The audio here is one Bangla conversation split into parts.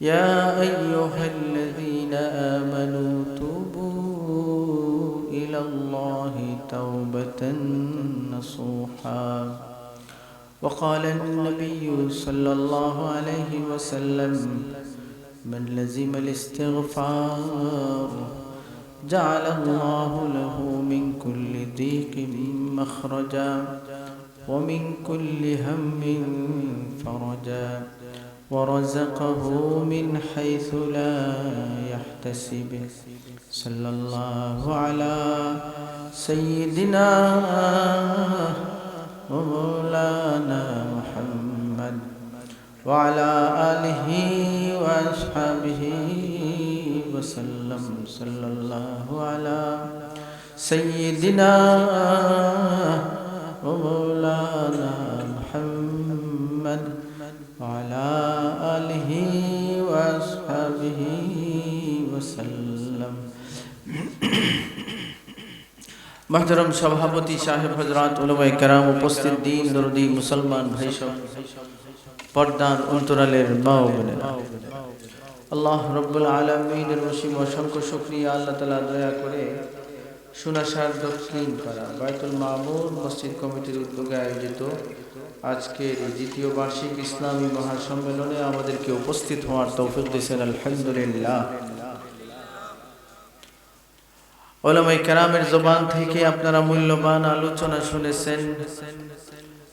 يا أيها الذين آمنوا توبوا إلى الله توبة نصوحا. وقال النبي صلى الله عليه وسلم من لزم الاستغفار جعل الله له من كل ضيق مخرجا ومن كل هم فرجا. ورزقه من حيث لا يحتسب. صلى الله على سيدنا ومولانا محمد وعلى آله وأصحابه وسلم. صلى الله على سيدنا ومولانا মহতরম সভাপতি সাহেব হজরত উলমাই কারাম উপস্থিত দিন, দরদি, মুসলমান ভাই সব পর্দার অন্তরালের মা আল্লাহ রব্বুল আলমিনের রসিম অসংখ্য শুক্রিয়া, আল্লাহ তালা দয়া করে সুনাসার দক্ষিণ পাড়া বায়তুল মামুর মসজিদ কমিটির উদ্যোগে আয়োজিত আজকের দ্বিতীয় বার্ষিক ইসলামী মহাসম্মেলনে আমাদেরকে উপস্থিত হওয়ার তৌফিক দিয়েছেন, আলহামদুলিল্লাহ। ওলামাই কেরামের জবান থেকে আপনারা মূল্যবান আলোচনা শুনেছেন।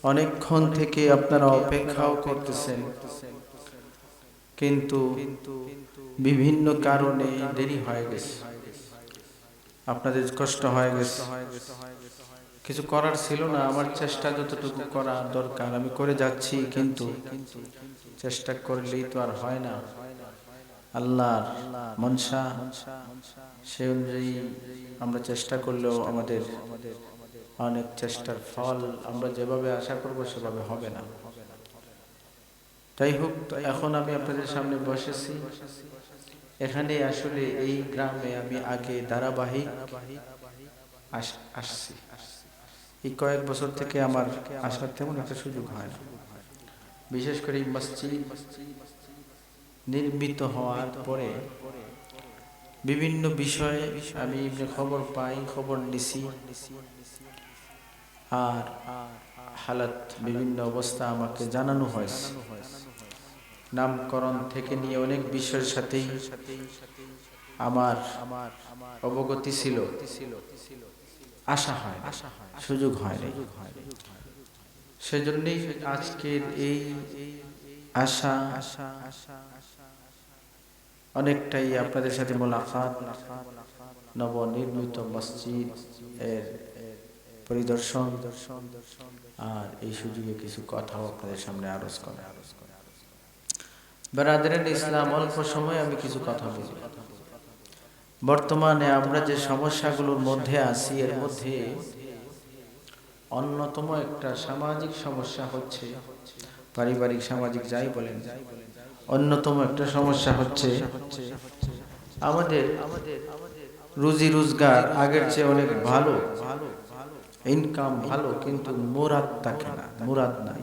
অনেকক্ষণ থেকে আপনারা অপেক্ষাও করতেছেন। কিন্তু বিভিন্ন কারণে দেরি হয়ে গেছে। আপনাদের কষ্ট হয়ে গেছে। কিছু করার ছিল না, আমার চেষ্টা যতটুকু করা দরকার, আমি করে যাচ্ছি, কিন্তু চেষ্টা করলেই তো আর হয় না। আল্লাহর মনসা, সে অনুযায়ী আমরা চেষ্টা করলেও আমাদের অনেক চেষ্টার ফল আমরা যেভাবে আশা করব সেভাবে হবে না। যাই হোক এখন আমি আপনাদের সামনে বসেছি। এখানে আসলে এই গ্রামে আমি আগে ধারাবাহিক আসছি। এই কয়েক বছর থেকে আমার আসার তেমন একটা সুযোগ হয় না। বিশেষ করে মসজিদ নির্মিত হওয়ার পরে বিভিন্ন বিষয়ে আমি খবর পাই, খবর নিছি। আর হালাত বিভিন্ন অবস্থা আমাকে জানানো হয়েছে। নামকরণ থেকে নিয়ে অনেক বিষয়ের সাথেই আমার অবগতি ছিল। আশা হয়, সুযোগ হয় সেজন্যই আজকের এই আশা আশা আশা অনেকটাই আপনাদের সাথে মোলাকাত, নবনির্মিত মসজিদ এর পরিদর্শন আর এই সুযোগে কিছু কথাও আপনাদের সামনে আরজ করে। ইসলাম, অল্প সময় আমি কিছু কথা বলি বর্তমানে আমরা যে সমস্যাগুলোর মধ্যে আছি, এর মধ্যে অন্যতম একটা সামাজিক সমস্যা হচ্ছে পারিবারিক সামাজিক যাই বলেন যাই বলেন। অন্যতম একটা সমস্যা হচ্ছে আমাদের রুজি রোজগার আগের চেয়ে অনেক ভালো। ইনকাম ভালো, কিন্তু মুরাদ থাকে না, মুরাদ নাই।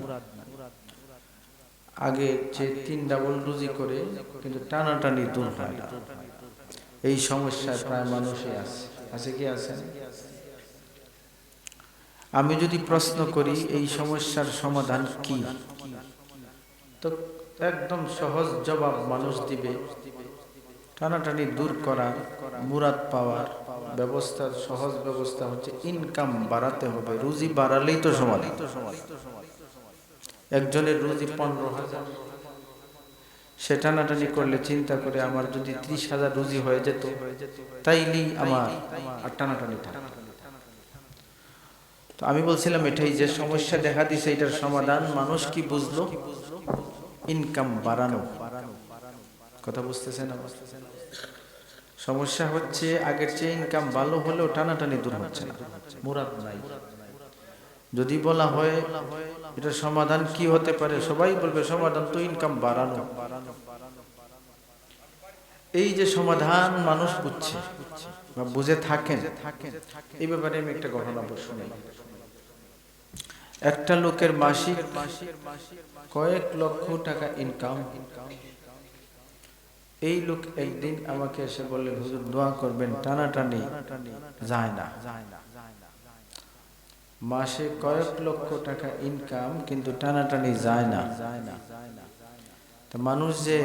আগে যে তিন ডাবল রুজি করে, কিন্তু টানাটানি দূর হয় না। এই সমস্যা প্রায় মানুষই আছে। আছে কি আছে? আমি যদি প্রশ্ন করি, এই সমস্যার সমাধান কি? তো একদম সহজ জবাব মানুষ দিবে। টানাটানি দূর করা, মুরাদ পাওয়ার ব্যবস্থার সহজ ব্যবস্থা হচ্ছে ইনকাম বাড়াতে হবে। রুজি বাড়ালেই তো সমাধান একজনের রুজি পনেরো হাজার, সে টানাটানি করলে চিন্তা করে আমার যদি ত্রিশ হাজার রুজি হয়ে যেত, তাইলেই আমার আর টানাটানি তো আমি বলছিলাম, এটাই যে সমস্যা দেখা দিছে, এটার সমাধান মানুষ কি বুঝলো? ইনকাম বাড়ানো। কথা বুঝতেছেন সমস্যা হচ্ছে আগের চেয়ে ইনকাম ভালো হলেও টানাটানি দূর হচ্ছে না। মুরাদ নাই। যদি বলা হয় এটা সমাধান কি হতে পারে? সবাই বলবে সমাধান তো ইনকাম বাড়ানো। এই যে সমাধান মানুষ বুঝছে বা বুঝে থাকেন, এই ব্যাপারে আমি একটা ঘটনা শুনি একটা লোকের মাসিক কয়েক লক্ষ টাকা ইনকাম এই লোক একদিন আমাকে এসে বললেন হুজুর, দোয়া করবেন, টানাটানি যায় না। মাসে কয়েক লক্ষ টাকা ইনকাম কিন্তু টানাটানি যায় না। মানুষ যে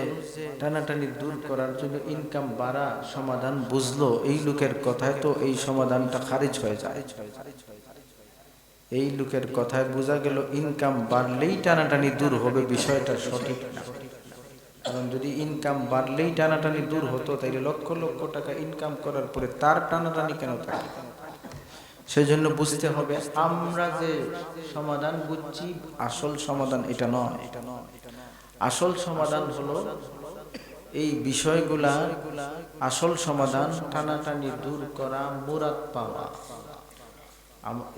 টানাটানি দূর করার জন্য ইনকাম বাড়া সমাধান বুঝলো, এই লোকের কথায় তো এই সমাধানটা খারিজ হয়ে যায়। এই লোকের কথায় বোঝা গেল ইনকাম বাড়লেই টানাটানি দূর হবে, বিষয়টা সঠিক না। কারণ যদি ইনকাম বাড়লেই টানাটানি দূর হতো তাহলে লক্ষ লক্ষ টাকা ইনকাম করার পরে তার টানাটানি কেন থাকে? সেই জন্য বুঝতে হবে, আমরা যে সমাধান বুঝছি, আসল সমাধান এটা নয়। আসল সমাধান হলো এই বিষয়গুলা, আসল সমাধান টানাটানি দূর করা, মুরাদ পাওয়া।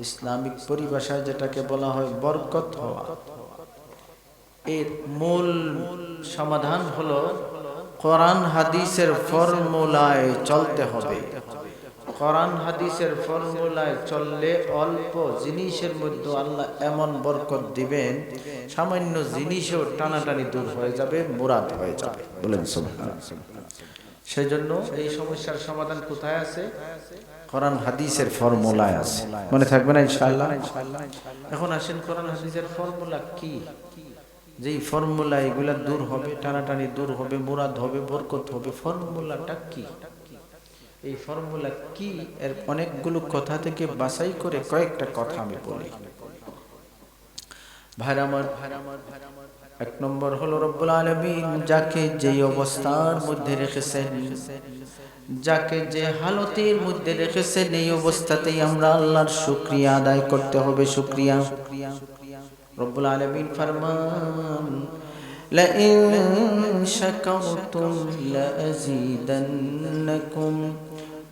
ইসলামিক পরিভাষায় যেটাকে বলা হয় বরকত হওয়া। এর মূল সমাধান হলো কোরআন হাদিসের ফর্মুলায় চলতে হবে। কোরআন হাদিসের ফর্মুলায় চললে অল্প জিনিসের মধ্যে আল্লাহ এমন বরকত দিবেন, সামান্য জিনিসও টানাটানি দূর হয়ে যাবে, মুরাদ হয়ে যাবে। বলেন সেই জন্য এই সমস্যার সমাধান কোথায় আছে? কোরআন হাদিসের ফর্মুলায় আছে। মনে থাকবে না ইনশাআল্লাহ? এখন আসেন কোরআন হাদিসের ফর্মুলা কি? যেই ফর্মুলা এগুলা দূর হবে, টানাটানি দূর হবে, মুরাদ হবে, বরকত হবে, ফর্মুলাটা কি? এই ফর্মুলা কি? এর অনেকগুলো কথা থেকে বাছাই করে কয়েকটা কথা আমি বলি। ভাই আমার এক নম্বর হলো রব্বুল আলমিন যাকে যেই অবস্থার মধ্যে রেখেছেন যাকে যে হালতের মধ্যে রেখেছেন এই অবস্থাতেই আমরা আল্লাহর শুক্রিয়া আদায় করতে হবে শুক্রিয়া রব্বুল আলমিন ফরমান لئن شكرتم لأزيدنكم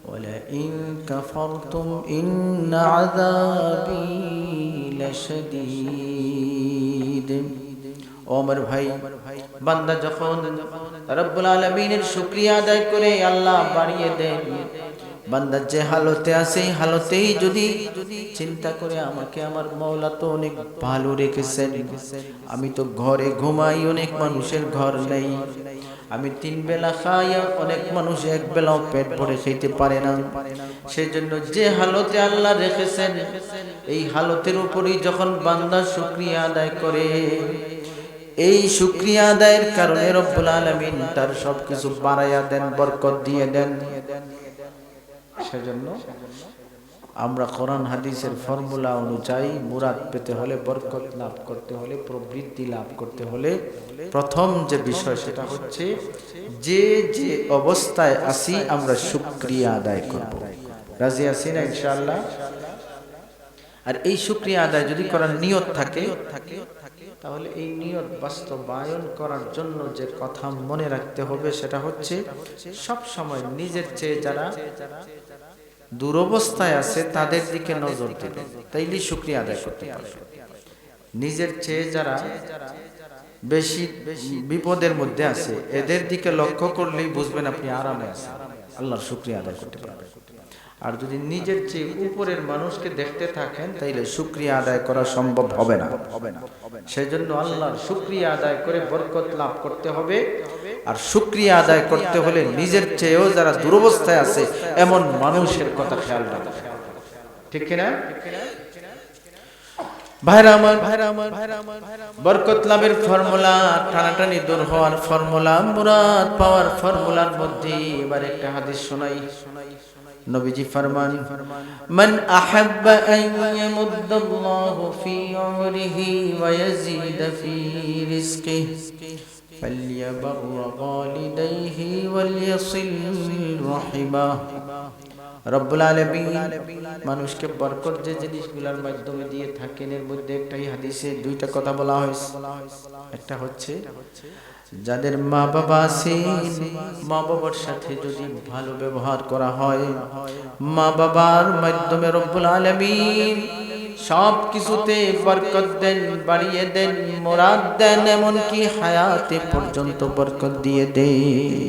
ولئن كفرتم إن عذابي لشديد ও আমার ভাই, বান্দা যখন রব্বুল আলমিনের শুক্রিয়া আদায় করে আল্লাহ বাড়িয়ে দেন, বান্দার যে হালতে আছে হালতেই যদি চিন্তা করে আমাকে আমার মৌলা তো অনেক ভালো রেখেছেন। আমি তো ঘরে ঘুমাই, অনেক মানুষের ঘর নেই। আমি তিন বেলা খাই, অনেক মানুষ এক বেলাও পেট ভরে খেতে পারে না। সেই জন্য যে হালতে আল্লাহ রেখেছেন, এই হালতের উপরেই যখন বান্দা শুক্রিয়া আদায় করে এই শুক্রিয়া আদায়ের কারণে রব্বুল আলমিন তার সবকিছু বাড়াইয়া দেন, বরকত দিয়ে দেন। সেজন্য আমরা কোরআন হাদিসের ফর্মুলা অনুযায়ী মুরাদ পেতে হলে, বরকত লাভ করতে হলে, প্রবৃত্তি লাভ করতে হলে প্রথম যে বিষয় সেটা হচ্ছে, যে যে অবস্থায় আসি আমরা শুক্রিয়া আদায় করব। রাজি আছি না ইনশাআল্লাহ? আর এই শুক্রিয়া আদায় যদি করার নিয়ত থাকে তাহলে এই নিয়ত বাস্তবায়ন করার জন্য যে কথা মনে রাখতে হবে সেটা হচ্ছে সব সময় নিজের চেয়ে যারা দুরবস্থায় আছে তাদের দিকে নজর দিবে। তাইলে শুক্রিয়া আদায় করতে পারবে নিজের চেয়ে যারা বেশি বিপদের মধ্যে আছে, এদের দিকে লক্ষ্য করলেই বুঝবেন আপনি আরামে আছেন। আল্লাহর শুক্রিয়া আদায় করতে পারবেন। আর যদি নিজের চেয়ে উপরের মানুষকে দেখতে থাকেন, তাইলে শুক্রিয়া আদায় করা সম্ভব হবে না। হবে সেই জন্য আল্লাহর শুক্রিয়া আদায় করে বরকত লাভ করতে হবে। আর শুক্রিয়া আদায় করতে হলে নিজের চেয়েও যারা দুরবস্থায় আছে, এমন মানুষের কথা খেয়াল রাখবে ঠিক কিনা? ভাইরা আমার আমার, ভাইরা বরকত লাভের ফর্মুলা, টানাটানি দূর হওয়ার ফর্মুলা, মুরাদ পাওয়ার ফর্মুলার মধ্যে এবার একটা হাদিস শোনাই শোনাই। নবীজি ফরমান মান আহাব্বা আন ইয়ামুদ্দাল্লাহু ফি উমরিহি ওয়া ইয়াজিদ ফি রিজকিহি فليبر والديه وليصل رحمه রব্বুল আলামিন মানুষকে বরকত যে জিনিসগুলোর মাধ্যমে দিয়ে থাকেন এর মধ্যে একটাই হাদিসে দুইটা কথা বলা হয়েছে একটা হচ্ছে যাদের মা বাবা আছে মা বাবার সাথে যদি ভালো ব্যবহার করা হয় মা বাবার মাধ্যমে রব্বুল আলামিন সব কিছুতে বরকত দেন, বাড়িয়ে দেন, মোরাদ দেন, এমনকি হায়াতে পর্যন্ত বরকত দিয়ে দেন।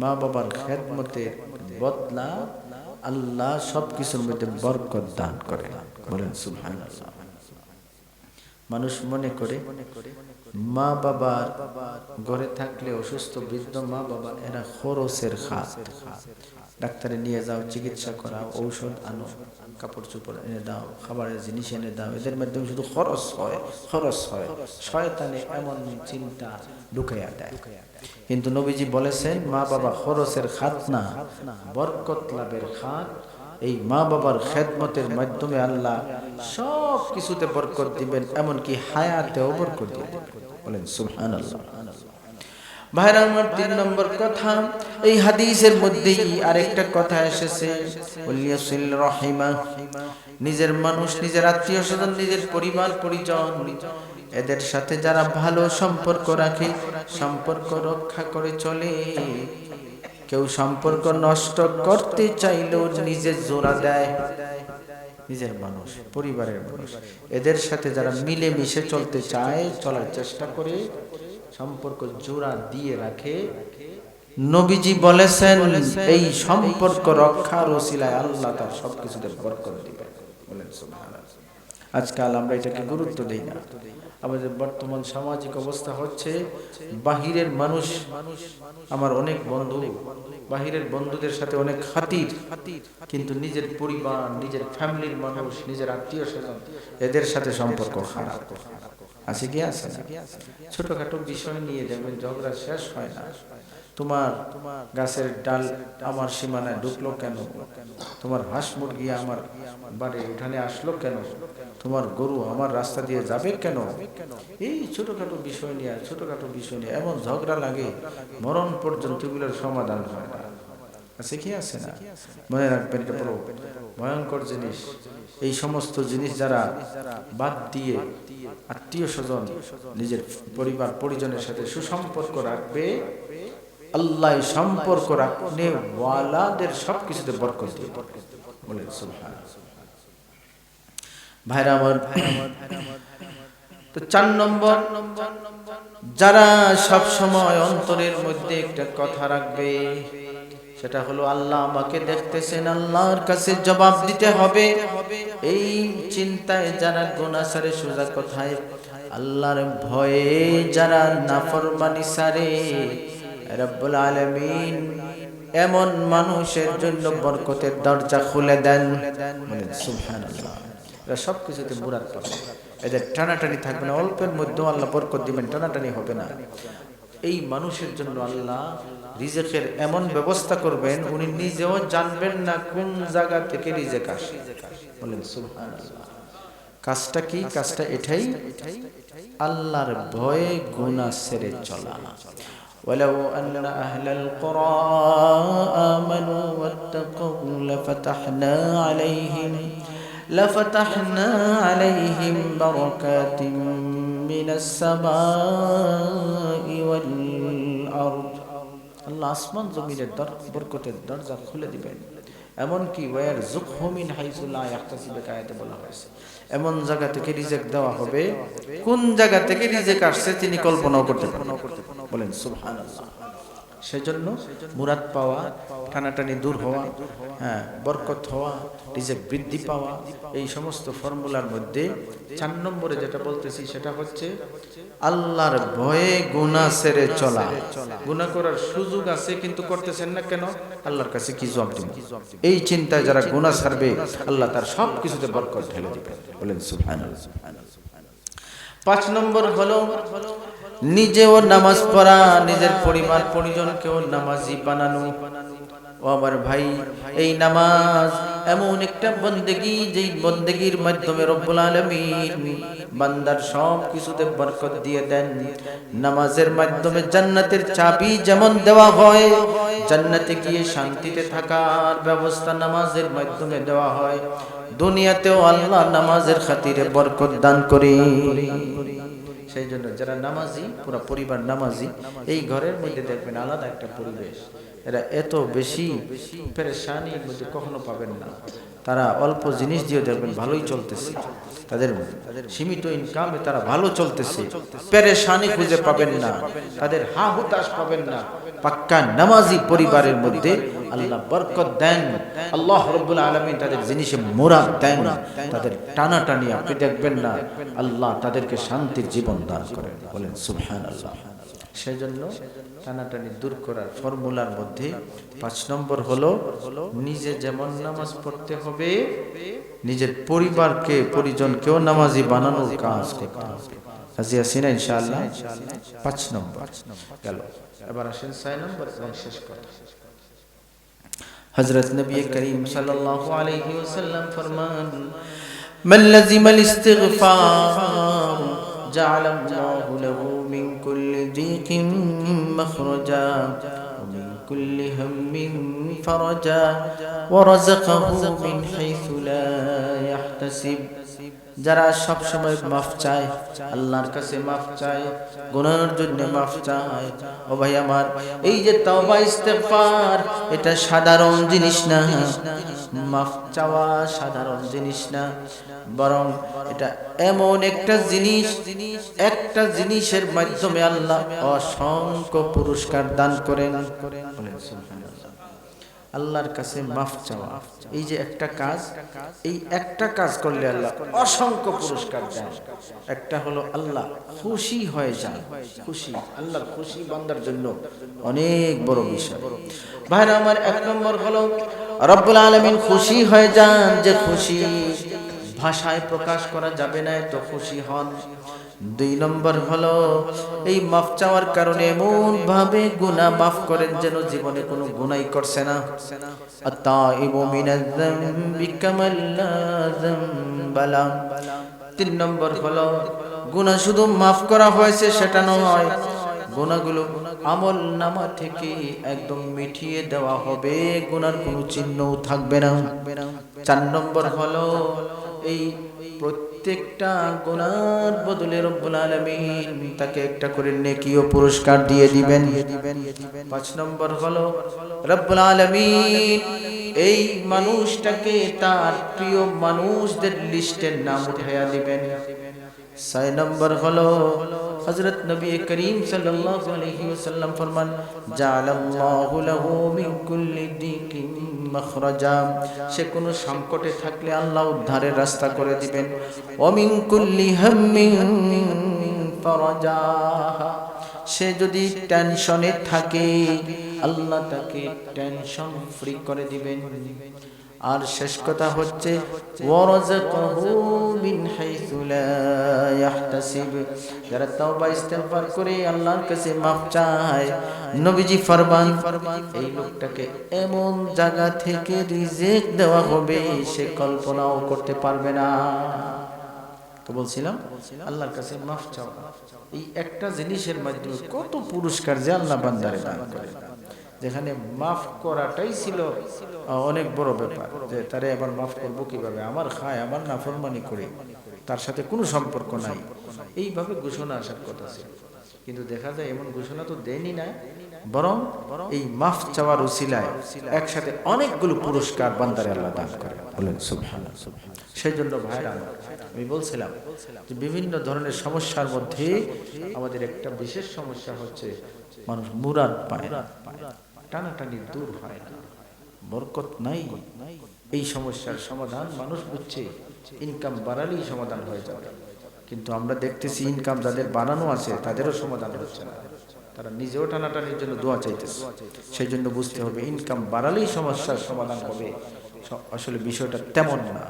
মা বাবার খেদমতের বদলা আল্লাহ সব কিছুর মধ্যে বরকত দান করে বলেন সুবহানাল্লাহ। মানুষ মনে করে মা বাবার ঘরে থাকলে অসুস্থ বৃদ্ধ মা বাবা, এরা খরচের খাত। ডাক্তারে নিয়ে যাও, চিকিৎসা করাও, ঔষধ আনো, কাপড় চোপড় এনে দাও, খাবারের জিনিস এনে দাও। এদের মাধ্যমে শুধু খরচ হয় খরচ হয়। শয়তানে এমন চিন্তা ঢুকাইয়া দেয়। কিন্তু নবীজি বলেছেন, মা বাবা খরচের খাত না, বরকত লাভের খাত। এই মা বাবার খেদমতের মাধ্যমে আল্লাহ সব কিছুতে বরকত দিবেন, এমনকি হায়াতেও বরকত দিবেন। বলেন সুবহান ভাইরা, আমার তিন নম্বর কথা, এই হাদিসের মধ্যেই আরেকটা কথা এসেছে। রহিমা, নিজের মানুষ, নিজের আত্মীয় স্বজন নিজের পরিবার, পরিজন, এদের সাথে যারা ভালো সম্পর্ক রাখে, সম্পর্ক রক্ষা করে চলে। কেউ সম্পর্ক নষ্ট করতে চাইলেও নিজে জোড়া দেয়। নিজের মানুষ, পরিবারের মানুষ। এদের সাথে যারা মিলে মিশে চলতে চায়, চলার চেষ্টা করে, সম্পর্ক জোড়া দিয়ে রাখে। নবীজি বলেছেন, এই সম্পর্ক রক্ষার ওসিলায় আল্লাহ তার সবকিছুতে বরকত দিবেন। বলেন আজকাল আমরা এটাকে গুরুত্ব দেই না। আমাদের বর্তমান সামাজিক অবস্থা হচ্ছে, বাহিরের মানুষ আমার অনেক বন্ধু, বাহিরের বন্ধুদের সাথে অনেক খাতির, কিন্তু নিজের পরিবার, নিজের ফ্যামিলির মানুষ, নিজের আত্মীয় স্বজন, এদের সাথে সম্পর্ক খারাপ। আছে কি আছে ছোটখাটো বিষয় নিয়ে দেখবেন ঝগড়া শেষ হয় না, তোমার গাছের ডাল আমার সীমানায় ঢুকলো কেন? তোমার হাঁস মুরগি আমার বাড়ির উঠানে আসলো কেন? তোমার গরু আমার রাস্তা দিয়ে যাবে কেন? এই ছোটখাটো বিষয় নিয়ে, ছোটখাটো বিষয় নিয়ে এমন ঝগড়া লাগে, মরণ পর্যন্ত সমাধান হয় না। আছে কি আছে না? মনে রাখবেন এটা বড় ভয়ঙ্কর জিনিস। এই সমস্ত জিনিস যারা বাদ দিয়ে আত্মীয় স্বজন, নিজের পরিবার, পরিজনের সাথে সুসম্পর্ক রাখবে, আল্লাহ সম্পর্ক রাখনে ওয়ালাদের সবকিছুতে বরকত দিয়ে সুবহান ভাইরা আমার, তো চার নম্বর, যারা সব সময় অন্তরের মধ্যে একটা কথা রাখবে সেটা হলো আল্লাহ আমাকে দেখতেছেন, আল্লাহর কাছে জবাব দিতে হবে। এই চিন্তায় যারা গোনা সারে, সোজা কথায়, আল্লাহর ভয়ে যারা নাফরমানি সারে, রব্বুল আলামিন এমন মানুষের জন্য বরকতের দরজা খুলে দেন। বলেন সুবহানাল্লাহ। এরা সব কিছুতে মুরাদ পাবে। এদের টানাটানি থাকবে না, অল্পের মধ্যেও আল্লাহ বরকত দিবেন, টানাটানি হবে না। এই মানুষের জন্য আল্লাহ রিজেকের এমন ব্যবস্থা করবেন উনি নিজেও জানবেন না কোন জায়গা থেকে রিজেক আসে বলেন সুবহানাল্লাহ কাজটা কি কাজটা এটাই আল্লাহর ভয়ে গুনাহ ছেড়ে চলা ولو أن أهل القرى آمنوا واتقوا لفتحنا عليهم لفتحنا عليهم بركات من السماء والأرض আল্লাহ আসমান জমিনের বরকতের দরজা খুলে দিবেন। এমনকি ওয়ার জুকহমিন হাইজুল্লাহ ইয়াহতাসিবে কায়াতে বলা হয়েছে। এমন জায়গা থেকে রিজেক দেওয়া হবে। কোন জায়গা থেকে রিজেক আসছে তিনি কল্পনাও করতে বলেন, সুবহানাল্লাহ। সেজন্য মুরাদ পাওয়া, টানাটানি দূর হওয়া হ্যাঁ বরকত হওয়া, রিজেক বৃদ্ধি পাওয়া, এই সমস্ত ফর্মুলার মধ্যে চার নম্বরে যেটা বলতেছি সেটা হচ্ছে আল্লাহর ভয়ে গুনাহ সেরে চলা। গুনাহ করার সুযোগ আছে কিন্তু করতেছেন না কেন? আল্লাহর কাছে কি জবাব দিবেন এই চিন্তায় যারা গুনাহ ছাড়বে আল্লাহ তার সব কিছুতে বরকত ঢেলে দিবেন। বলেন সুবহানাল্লাহ। পাঁচ নম্বর হলো নিজেও নামাজ পড়া, নিজের পরিবার পরিজনকেও নামাজি বানানো। ও আমার ভাই, এই নামাজ এমন একটা বন্দেগি, যেই বন্দেগির মাধ্যমে রব্বুল আলামিন বান্দার সব কিছুতে বরকত দিয়ে দেন। নামাজের মাধ্যমে জান্নাতের চাবি যেমন দেওয়া হয়, জান্নাতে গিয়ে শান্তিতে থাকার ব্যবস্থা নামাজের মাধ্যমে দেওয়া হয়। দুনিয়াতেও আল্লাহ নামাজের খাতিরে বরকত দান করে সেই জন্য যারা নামাজি, পুরো পরিবার নামাজি, এই ঘরের মধ্যে দেখবেন আলাদা একটা পরিবেশ। এরা এত বেশি পেরেশানির মধ্যে কখনো পাবেন না। তারা অল্প জিনিস দিয়ে দেখবেন ভালোই চলতেছে। তাদের সীমিত ইনকামে তারা ভালো চলতেছে। পেরেশানি খুঁজে পাবেন না। তাদের হা হুতাশ পাবেন না। পাক্কা নামাজি পরিবারের মধ্যে আল্লাহ বরকত দেন। আল্লাহ রব্বুল আলমিন তাদের জিনিসে মোরাদ দেন। তাদের টানাটানি আপনি দেখবেন না। আল্লাহ তাদেরকে শান্তির জীবন দান করেন। বলেন সুবহান আল্লাহ সেজন্য টানাটানি দূর করার ফর্মুলার মধ্যে পাঁচ নম্বর হলো, নিজে যেমন নামাজ পড়তে হবে, নিজের পরিবারকে, পরিজনকেও নামাজি বানানোর কাজ করতে হবে। কাজী আসিনা ইনশাআল্লাহ? পাঁচ নম্বর গেল। এবার আসেন ছয় নম্বর এবং শেষ কথা। حضرت نبی کریم صلی اللہ علیہ وسلم فرمان من لزم الاستغفار جعل اللہ له من كل ضيق مخرجا ومن كل هم فرجا ورزقه من حيث لا يحتسب. যারা সব সময় মাফ চায়, আল্লাহর কাছে মাফ চায়, গুনাহের জন্য মাফ চায়। ও ভাই আমার, এই যে তওবা ইস্তেগফার, এটা সাধারণ জিনিস না। মাফ চাওয়া সাধারণ জিনিস না। বরং এটা এমন একটা জিনিস, একটা জিনিসের মাধ্যমে আল্লাহ অসংখ্য পুরস্কার দান করেন। সুবহানাল্লাহ। আল্লাহর কাছে মাফ চাওয়া। এই যে একটা কাজ, এই একটা কাজ করলে আল্লাহ অসংখ্য পুরস্কার দেন। একটা হলো আল্লাহ খুশি হয়ে যান। খুশি, আল্লাহর খুশি বান্দার জন্য অনেক বড় বিষয়। ভাইরা আমার এক নম্বর হলো, রব্বুল আলমিন খুশি হয়ে যান যে খুশি। ভাষায় প্রকাশ করা যাবে না তো খুশি হন। দুই নম্বর হলো, এই মাফ চাওয়ার কারণে এমন ভাবে গুনাহ মাফ করেন যেন জীবনে কোনো গুনাই করছে না। তিন নম্বর হলো, গুনাহ শুধু মাফ করা হয়েছে সেটা নয়, গুনাহগুলো আমল নামা থেকে একদম মিটিয়ে দেওয়া হবে গুনার কোনো চিহ্নও থাকবে না। চার নম্বর হলো, এই প্রত্যেকটা গোনার বদলে রব্বুল আলামিন তাকে একটা করে নেকি ও পুরস্কার দিয়ে দিবেন। পাঁচ নম্বর হলো, রব্বুল আলামিন এই মানুষটাকে তার প্রিয় মানুষদের লিস্টের নাম উঠাইয়া দিবেন। ছয় নম্বর হলো হযরত নবী করিম সাল্লাল্লাহু আলাইহি ওয়াসাল্লাম ফরমান জাআলাল্লাহু লাহু মিন কুল্লি দিকিন মাখরাজা। সে কোনো সংকটে থাকলে আল্লাহ উদ্ধারের রাস্তা করে দিবেন। ওয়া মিন কুল্লি হাম্মিন ফারাজা। সে যদি টেনশনে থাকে, আল্লাহ তাকে টেনশন ফ্রি করে দিবেন। আর শেষ কথা হচ্ছে যারা করে আল্লাহর কাছে মাফ চায়, নবীজি ফরমান, এই লোকটাকে এমন জায়গা থেকে দেওয়া হবে, সে কল্পনাও করতে পারবে না। তো বলছিলাম, আল্লাহর কাছে মাফ চাওয়া। এই একটা জিনিসের মাধ্যমে কত পুরস্কার যে আল্লাহ বান্দারে দান করে। যেখানে মাফ করাটাই ছিল অনেক বড় ব্যাপার যে তারে আবার মাফ করব কীভাবে? আমার খায়, আমার নাফরমানি করে, তার সাথে কোনো সম্পর্ক নাই। এইভাবে ঘোষণা আসার কথা ছিল। কিন্তু দেখা যায় এমন ঘোষণা তো দেয়নি না বরং এই মাফ চাওয়ার উসিলায় একসাথে অনেকগুলো পুরস্কার বান্দারে আল্লাহ দান করে বলেন সেই জন্য ভাইরা আমি বলছিলাম যে বিভিন্ন ধরনের সমস্যার মধ্যে আমাদের একটা বিশেষ সমস্যা হচ্ছে মানুষ মুরাদ পায় না। টানাটানি দূর হয় না। বরকত নাই। এই সমস্যার সমাধান মানুষ বুঝছে ইনকাম বাড়ালেই সমাধান হয়ে যাবে। কিন্তু আমরা দেখতেছি ইনকাম যাদের বানানো আছে, তাদেরও সমাধান হচ্ছে না। তারা নিজেও টানাটানির জন্য দোয়া চাইতেছে। সেই জন্য বুঝতে হবে ইনকাম বাড়ালেই সমস্যার সমাধান হবে। আসলে বিষয়টা তেমন না।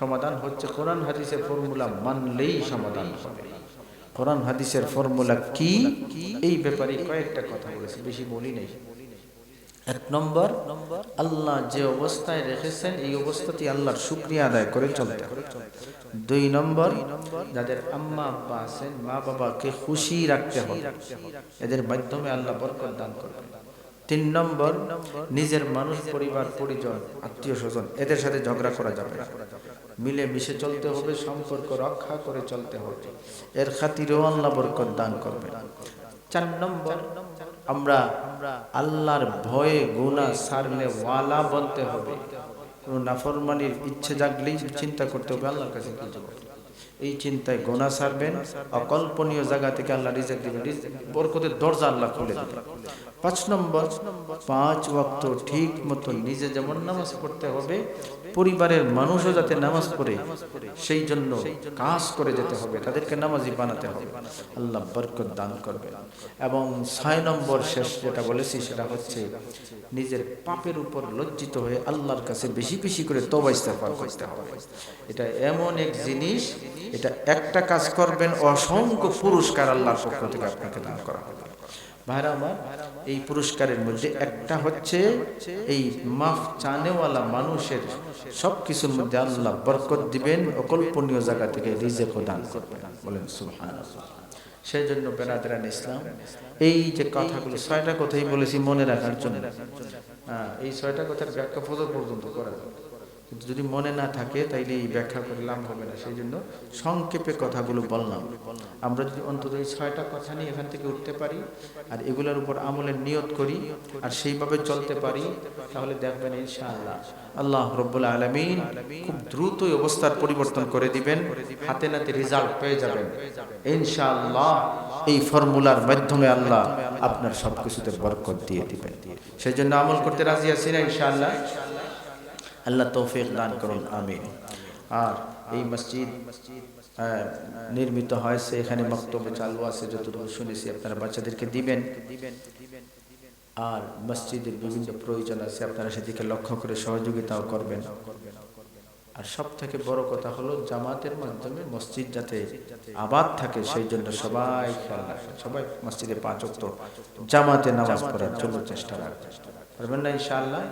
সমাধান হচ্ছে কোরআন হাদিসের ফর্মুলা মানলেই সমাধান হবে। কোরআন হাদিসের ফর্মুলা কি? এই ব্যাপারে কয়েকটা কথা বলেছি, বেশি বলি নেই। এক নম্বর, আল্লাহ যে অবস্থায় রেখেছেন, এই আল্লাহর শুক্রিয়া আদায় করে চলতে দুই নম্বর, যাদের আম্মা আব্বা আছেন, মা বাবাকে খুশি রাখতে হবে। এদের মাধ্যমে আল্লাহ বরকত দান করবেন। তিন নম্বর, নিজের মানুষ, পরিবার, পরিজন, আত্মীয় স্বজন, এদের সাথে ঝগড়া করা যাবে মিলে মিশে চলতে হবে, সম্পর্ক রক্ষা করে চলতে হবে। এর খাতিরেও আল্লাহ বরকত দান করবে চার নম্বর আমরা আল্লাহর ভয়ে গুণা সারলে ওয়ালা বলতে হবে। কোনো নাফরমানির ইচ্ছে জাগলেই চিন্তা করতে হবে, আল্লাহর কাছে কি এই চিন্তায় গোনা সারবেন, অকল্পনীয় জায়গা থেকে আল্লাহ রিজেক দিবেন বরকতের দরজা আল্লাহ খুলে দেবেন। পাঁচ নম্বর, পাঁচ ওয়াক্ত ঠিক মতো নিজে যেমন নামাজ পড়তে হবে পরিবারের মানুষও যাতে নামাজ পড়ে, সেই জন্য কাজ করে যেতে হবে, তাদেরকে নামাজি বানাতে হবে। আল্লাহ বরকত দান করবে। এবং ছয় নম্বর শেষ যেটা বলেছি, সেটা হচ্ছে নিজের পাপের উপর লজ্জিত হয়ে আল্লাহর কাছে বেশি বেশি করে তবা করতে হবে। এটা এমন এক জিনিস, এটা একটা কাজ করবেন, অসংখ্য পুরস্কার আল্লাহর পক্ষ থেকে আপনাকে দান করা হবে। এই পুরস্কারের মধ্যে একটা হচ্ছে এই মাফ চানেওয়ালা মানুষের সব কিছুর মধ্যে আল্লাহ বরকত দিবেন, অকল্পনীয় জায়গা থেকে রিজেক দান করবেন। বলেন সেই জন্য বেনাদারান ইসলাম, এই যে কথাগুলো, ছয়টা কথাই বলেছি মনে রাখার জন্য। হ্যাঁ এই ছয়টা কথার ব্যাখ্যা পর্যন্ত করা যাবে কিন্তু যদি মনে না থাকে, তাইলে এই ব্যাখ্যা করে লাভ হবে না। সেই জন্য সংক্ষেপে কথাগুলো বললাম। আমরা যদি অন্তত এই ছয়টা কথা নিয়ে এখান থেকে উঠতে পারি, আর এগুলোর উপর আমলের নিয়ত করি, আর সেইভাবে চলতে পারি, তাহলে দেখবেন ইনশাআল্লাহ আল্লাহ রব্বুল আলমিন খুব দ্রুতই অবস্থার পরিবর্তন করে দিবেন, হাতে নাতে রেজাল্ট পেয়ে যাবেন। ইনশাআল্লাহ এই ফর্মুলার মাধ্যমে আল্লাহ আপনার সবকিছুতে বরকত দিয়ে দিবেন। সেই জন্য আমল করতে রাজি আছি না ইনশাআল্লাহ? আল্লাহ তৌফিক দান করুন, আমিন। আর এই মসজিদ নির্মিত হয়েছে, এখানে বক্তব্য চালু আছে, যতটুকু শুনেছি, আপনারা বাচ্চাদেরকে দিবেন। আর মসজিদের বিভিন্ন প্রয়োজন আছে, আপনারা সেদিকে লক্ষ্য করে সহযোগিতাও করবেন। আর সব থেকে বড় কথা হলো, জামাতের মাধ্যমে মসজিদ যাতে আবাদ থাকে, সেই জন্য সবাই খেয়াল রাখবেন। সবাই মসজিদে পাঁচ জামাতে নামাজ পড়ার জন্য চেষ্টা রাখবেন। পারবেন না ইনশাআল্লাহ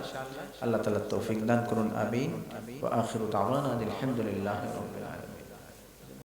আল্লাহ তাআলা তৌফিক দান করুন আমিন ওয়া আখিরু দাওয়ানা আলহামদুলিল্লাহি রাব্বিল আলামিন